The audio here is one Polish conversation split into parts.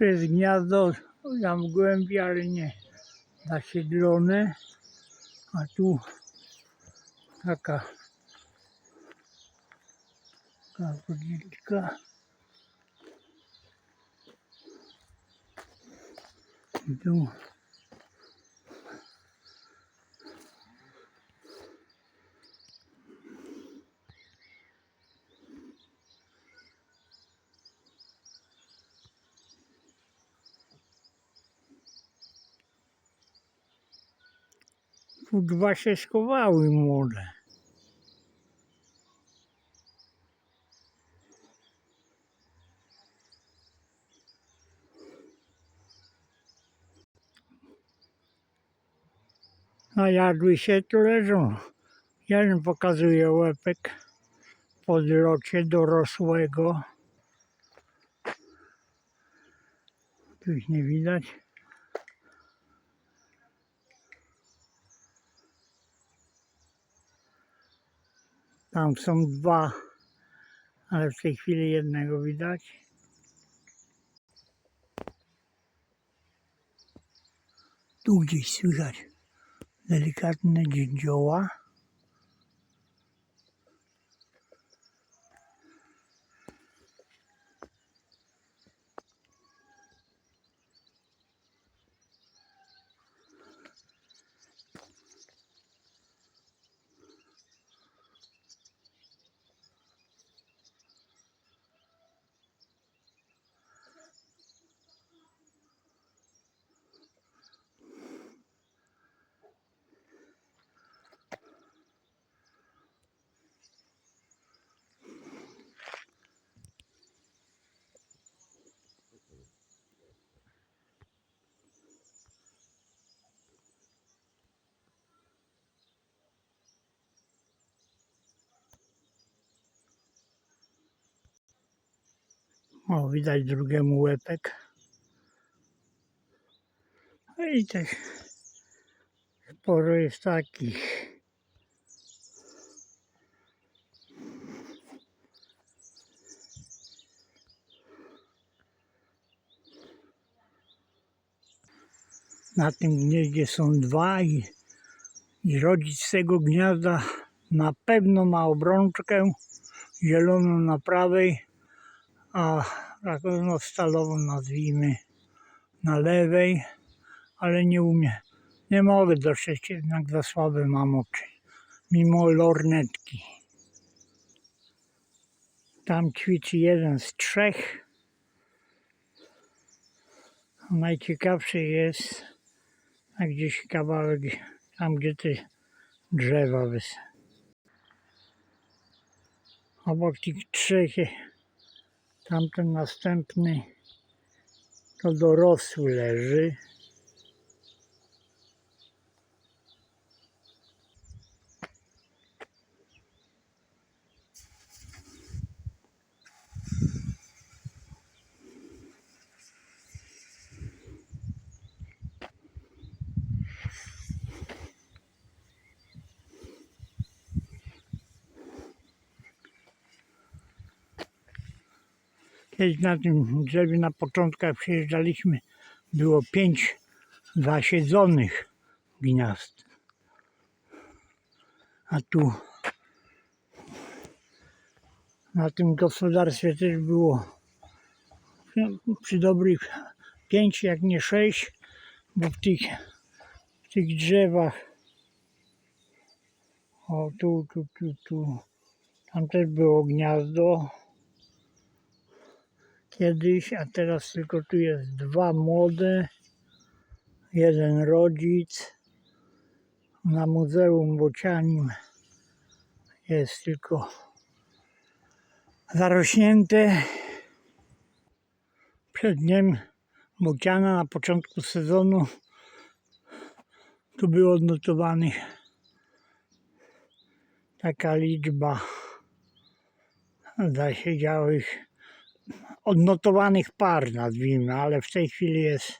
Tu jest gniazdo, tam w głębi, ale nie zasiedlone. A tu taka budilka. I Tu dwa się schowały młode. Najadły się, tu leżą. Jeden pokazuje łepek po zlocie dorosłego. Tu ich nie widać. Tam są dwa, ale w tej chwili jednego widać. Tu gdzieś słychać delikatne dziędzioła. O, widać drugiemu łepek. No i tak sporo jest takich. Na tym gnieździe są dwa i, i rodzic z tego gniazda na pewno ma obrączkę zieloną na prawej, a no, stalową nazwijmy na lewej, ale nie umie. Nie mogę dotrzeć, jednak za słabe mam oczy, mimo lornetki. Tam ćwiczy jeden z trzech. Najciekawszy jest a gdzieś kawałek, tam gdzie te drzewa wys. Obok tych trzech tamten następny to dorosły leży. Kiedyś na tym drzewie na początkach przyjeżdżaliśmy, było pięć zasiedzonych gniazd. A tu na tym gospodarstwie też było no, przy dobrych pięć, jak nie sześć, bo w tych, w tych drzewach o tu, tu, tu, tu tam też było gniazdo kiedyś, a teraz tylko tu jest dwa młode, jeden rodzic. Na Muzeum Bocianim jest tylko zarośnięte. Przed dniem Bociana na początku sezonu tu było odnotowanych taka liczba zasiedziałych odnotowanych par, nazwijmy, ale w tej chwili jest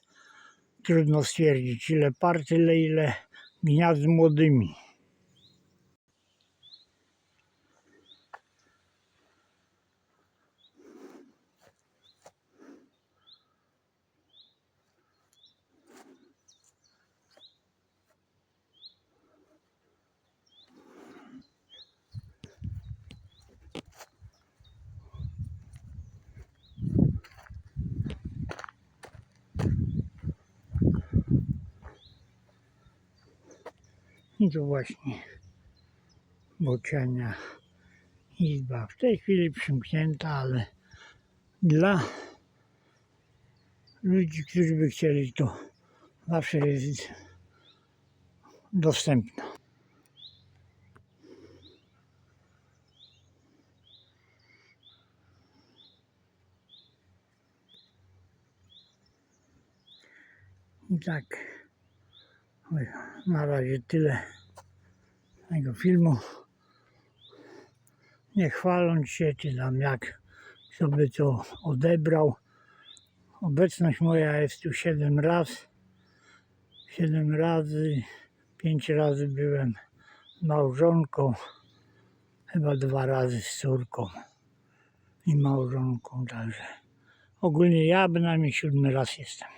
trudno stwierdzić ile par, tyle ile gniazd młodymi. I tu właśnie bociania izba. W tej chwili przymknięta, ale dla ludzi, którzy by chcieli, to zawsze jest dostępna. Tak, na razie tyle tego filmu. Nie chwaląc się, czy tam jak sobie to odebrał. Obecność moja jest tu 7 razy. 7 razy, 5 razy byłem małżonką, chyba dwa razy z córką i małżonką, także ogólnie ja bynajmniej siódmy raz jestem.